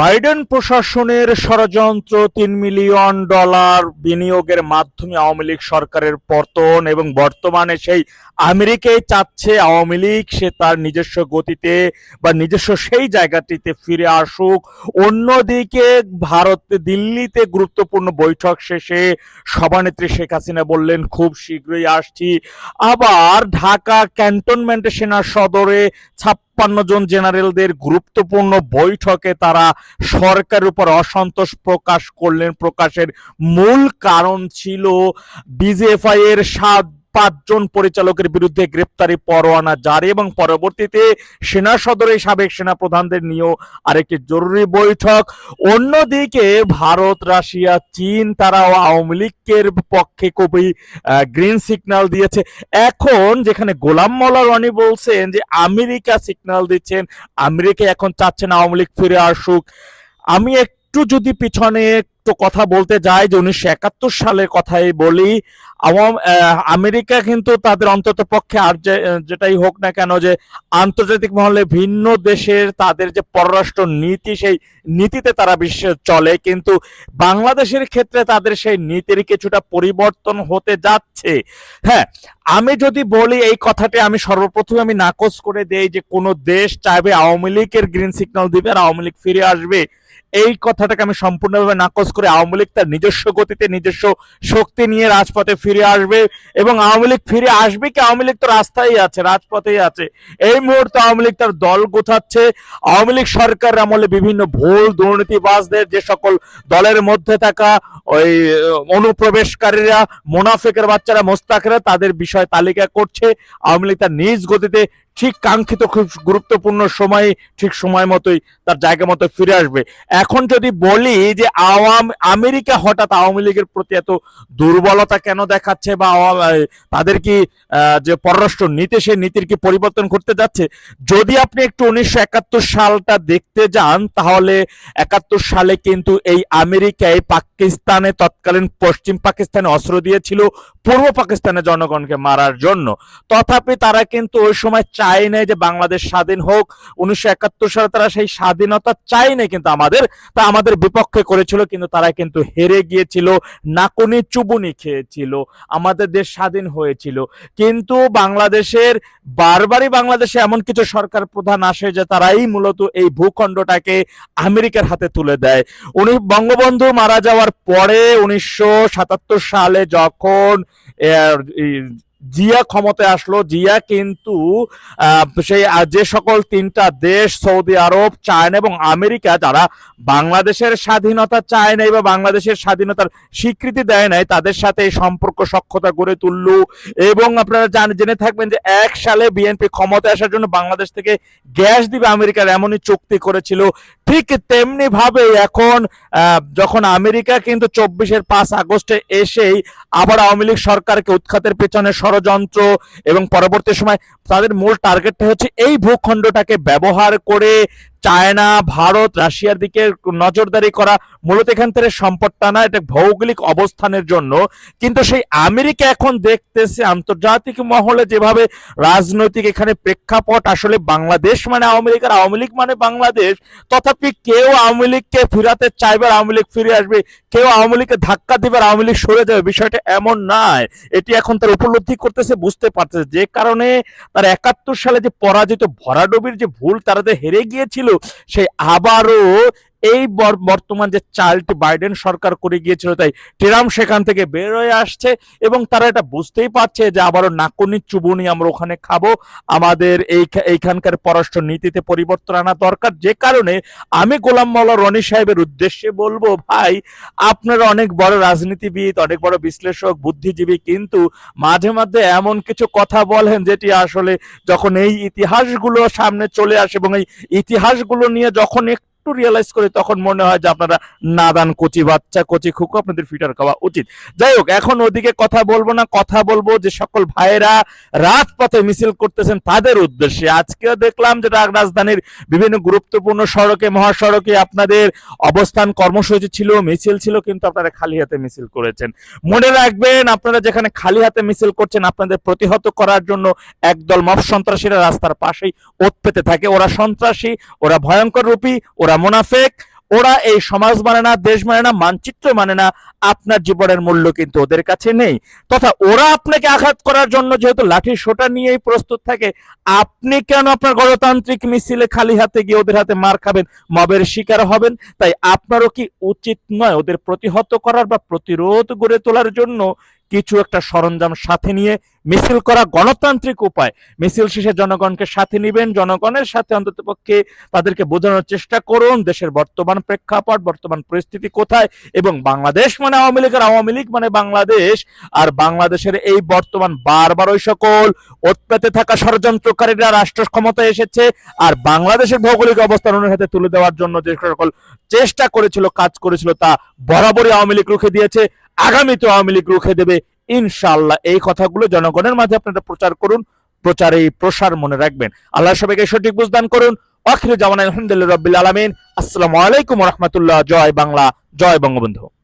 Biden প্রশাসনের ষড়যন্ত্র তিন মিলিয়ন ডলার বিনিয়োগের মাধ্যমে আওয়ামী লীগ সরকারের পতন এবং বর্তমানে সেই আমেরিকায় চাচ্ছে আওয়ামী লীগ, সে তার নিজস্ব গতিতে বা নিজস্ব সেই জায়গাটিতে ফিরে আসুক। অন্যদিকে ভারত দিল্লিতে গুরুত্বপূর্ণ বৈঠক শেষে সভানেত্রী শেখ হাসিনা বললেন, খুব শীঘ্রই আসছি। আবার ঢাকা ক্যান্টনমেন্টে সেনা সদরে ছাপ্পান্ন জন জেনারেলদের গুরুত্বপূর্ণ বৈঠকে তারা সরকারের উপর অসন্তোষ প্রকাশ করলেন। প্রকাশের মূল কারণ ছিল বিজেএফআই এর সাত পাঁচজন পরিচালকের বিরুদ্ধে গ্রেপ্তারি পরোয়ানা জারি এবং পরবর্তীতে সেনা সদরে সাবেক সেনা প্রধানদের নিয়েও আরেকটি জরুরি বৈঠক। অন্যদিকে ভারত, রাশিয়া, চীন তারাও আওয়ামী লীগের পক্ষে খুবই গ্রিন সিগন্যাল দিয়েছে। এখন যেখানে গোলাম মোল্লা রনি বলছেন যে আমেরিকা সিগন্যাল দিচ্ছেন, আমেরিকা এখন চাচ্ছেন আওয়ামী লীগ ফিরে আসুক। আমি একটু যদি পিছনে একটু কথা বলতে যাই, যে উনিশশো একাত্তর সালের কথাই বলি আমেরিকা কিন্তু তাদের অন্তত পক্ষে আর যেটাই হোক না কেন, যে আন্তর্জাতিক মহলে ভিন্ন দেশের তাদের যে পররাষ্ট্র নীতি, সেই নীতিতে তারা বিশ্বে চলে, কিন্তু বাংলাদেশের ক্ষেত্রে তাদের সেই নীতির কিছুটা পরিবর্তন হতে যাচ্ছে। হ্যাঁ আমি যদি বলি এই কথাটি, আমি সর্বপ্রথম আমি নাকচ করে দেই যে কোনো দেশ চাইবে আওয়ামী লীগের গ্রিন সিগন্যাল দিবে আর আওয়ামী লীগ ফিরে আসবে। এই কথাটাকে আমি সম্পূর্ণভাবে নাকচ করে আওয়ামী লীগ তার নিজস্ব গতিতে, নিজস্ব শক্তি নিয়ে রাজপথে ফিরে আসবে এবং আওয়ামী লীগ ফিরে আসবে কি? আওয়ামী লীগ তো রাস্তায় আছে, রাজপথেই আছে। এই মুহূর্তে আওয়ামী লীগ তার দল গোছাচ্ছে। আওয়ামী লীগ সরকার আমলে বিভিন্ন ভুল, দুর্নীতিবাজদের যে সকল দলের মধ্যে থাকা ওই অনুপ্রবেশকারীরা, মোনাফেকের বাচ্চারা, মোস্তাকেরা, তাদের বিষয় তালিকা করছে। আওয়ামী লীগ তার নিজ গতিতে ঠিক কাঙ্ক্ষিত খুব গুরুত্বপূর্ণ সময়ে, ঠিক সময় মতোই তার জায়গা মতো ফিরে আসবে। এখন যদি বলি যে আওয়াম, আমেরিকা হঠাৎ আওয়ামী লীগের প্রতি এত দুর্বলতা কেন দেখাচ্ছে বা তাদের কি যে পররাষ্ট্র নীতি, সেই নীতির কি পরিবর্তন করতে যাচ্ছে? যদি আপনি একটু উনিশশো একাত্তর সালটা দেখতে যান, তাহলে একাত্তর সালে কিন্তু এই আমেরিকায় পাকিস্তানে তৎকালীন পশ্চিম পাকিস্তানে অস্ত্র দিয়েছিল, পূর্ব পাকিস্তানের জনগণকে মারার জন্য। তথাপি তারা কিন্তু ওই সময় চায় নাই যে বাংলাদেশ স্বাধীন হোক, উনিশশো একাত্তর সালে তারা সেই স্বাধীনতা চায় নাই কিন্তু আমাদের, তা আমাদের বিপক্ষে করেছিল কিন্তু তারা কিন্তু হেরে গিয়েছিল, নাকুনি চুবুনি খেয়েছিল, আমাদের দেশ স্বাধীন হয়েছিল। কিন্তু বাংলাদেশের, বারবারই বাংলাদেশে এমন কিছু সরকার প্রধান আসে যে তারাই মূলত এই ভূখণ্ডটাকে আমেরিকার হাতে তুলে দেয়। উনি বঙ্গবন্ধু মারা যাওয়ার পরে উনিশশো সাতাত্তর সালে যখন জিয়া ক্ষমতায় আসলো। জিয়া কিন্তু সেই যে সকল তিনটা দেশ, সৌদি আরব, চায়না এবং আমেরিকা, যারা বাংলাদেশের স্বাধীনতা চায় নাই বা বাংলাদেশের স্বাধীনতার স্বীকৃতি দেয় নাই, তাদের সাথে এই সম্পর্ক সক্ষতা গড়ে তুলল। এবং আপনারা জান, জেনে থাকবেন যে এক সালে বিএনপি ক্ষমতায় আসার জন্য বাংলাদেশ থেকে গ্যাস দিবে আমেরিকার এমনই চুক্তি করেছিল ঠিক তেমনি ভাবে এখন যখন আমেরিকা কিন্তু চব্বিশের পাঁচ আগস্টে এসেই আবার আওয়ামী লীগ সরকারকে উৎখাতের পেছনে ষড়যন্ত্র এবং পরবর্তী সময় তাদের মূল টার্গেটটা হচ্ছে এই ভূখণ্ডটাকে ব্যবহার করে চায়না, ভারত, রাশিয়ার দিকে নজরদারি করা মূলত এখান থেকে সম্পদটা না, এটা ভৌগোলিক অবস্থানের জন্য। কিন্তু সেই আমেরিকা এখন দেখতেছে আন্তর্জাতিক মহলে যেভাবে রাজনৈতিক এখানে প্রেক্ষাপট, আসলে বাংলাদেশ মানে আওয়ামী লীগ আর আওয়ামী লীগ মানে বাংলাদেশ। তথাপি কেউ আওয়ামী লীগকে ফিরাতে চাইবে আর আওয়ামী লীগ ফিরে আসবে। কেউ আওয়ামী লীগকে ধাক্কা দিবে আওয়ামী লীগ সরে যাবে, বিষয়টা এমন নয়। এটি এখন তার উপলব্ধি করতেছে, বুঝতে পারতেছে। যে কারণে তার একাত্তর সালে যে পরাজিত ভরাডবির যে ভুল, তারা হেরে গিয়েছিল সেই আবারও এই বর- বর্তমান যে চালটি বাইডেন সরকার করে গিয়েছিল, তাই ট্রাম্প সেখান থেকে বের হয়ে আসছে এবং তারা এটা বুঝতেই পারছে যে আবারও নাকুনি চুবুনি আমরা ওখানে খাব। আমাদের এই এইখানকার পররাষ্ট্র নীতিতে পরিবর্তন আনা দরকার। যে কারণে আমি গোলাম মাওলা রনি সাহেবের উদ্দেশ্যে বলব, ভাই, আপনারা অনেক বড় রাজনীতিবিদ, অনেক বড় বিশ্লেষক, বুদ্ধিজীবী, কিন্তু মাঝে মাঝে এমন কিছু কথা বলেন যেটি আসলে যখন এই ইতিহাসগুলো সামনে চলে আসে এবং এই ইতিহাসগুলো নিয়ে যখন একটু রিয়েলাইজ করি তখন মনে হয় যে আপনারা নাদান কচি বাচ্চা, কচি খুকু আপনাদের ফিটার খাওয়া উচিত। যাই হোক, এখন ওদিকে কথা বলব না, কথা বলব যে সকল ভাইয়েরা রাজপথে মিছিল করতেছেন তাদের উদ্দেশ্যে। আজকেও দেখলাম যে রাজধানীর বিভিন্ন গুরুত্বপূর্ণ সড়কে, মহাসড়কে আপনাদের অবস্থান কর্মসূচি ছিল, মিছিল ছিল, কিন্তু আপনারা খালি হাতে মিছিল করেছেন। মনে রাখবেন, আপনারা যেখানে খালি হাতে মিছিল করছেন, আপনাদের প্রতিহত করার জন্য একদল মফ সন্ত্রাসীরা রাস্তার পাশেই ওত পেতে থাকে। ওরা সন্ত্রাসী, ওরা ভয়ঙ্কর রূপী, ওরা মোনাফেক, ওরা এই সমাজ মানে না, দেশ মানে না, মানচিত্র মানে না, আপনার জীবনের মূল্য কিন্তু ওদের কাছে নেই। তথা ওরা আপনাকে আঘাত করার জন্য যেহেতু লাঠি সোটা নিয়েই প্রস্তুত থাকে, আপনি কেন আপনার গণতান্ত্রিক মিছিলে খালি হাতে গিয়ে ওদের হাতে মার খাবেন? মবের শিকার হবেন? তাই আপনারও কি উচিত নয় ওদের প্রতিহত করার বা প্রতিরোধ গড়ে তোলার জন্য কিছু একটা সরঞ্জাম সাথে নিয়ে মিছিল করা গণতান্ত্রিক উপায়। মিছিল শেষে জনগণকে সাথে নিবেন, জনগণের সাথে অন্ততপক্ষে তাদেরকে বোঝানোর চেষ্টা করুন, দেশের বর্তমান প্রেক্ষাপট, বর্তমান পরিস্থিতি কোথায় এবং বাংলাদেশ মানে আওয়ামী লীগের আওয়ামী লীগ মানে বাংলাদেশ, আর বাংলাদেশের এই বর্তমান বারবার ওই সকল ওৎপেতে থাকা ষড়যন্ত্রকারীরা রাষ্ট্র ক্ষমতায় এসেছে, আর বাংলাদেশের ভৌগোলিক অবস্থান ওনার হাতে তুলে দেওয়ার জন্য যে সকল চেষ্টা করেছিল, কাজ করেছিল তা বরাবরই আওয়ামী লীগ রুখে দিয়েছে। আগামীতে আওয়ামী লীগ রুখে দেবে, ইনশাআল্লাহ। এই কথাগুলো জনগণের মাঝে আপনারা প্রচার করুন, প্রচারে প্রসার মনে রাখবেন। আল্লাহ সবাইকে সঠিক বুঝদান করুন। অখিল জামান আলহামদুলিল্লাহ রবিল আলমিন। আসসালামু আলাইকুম রহমতুল্লাহ। জয় বাংলা, জয় বঙ্গবন্ধু।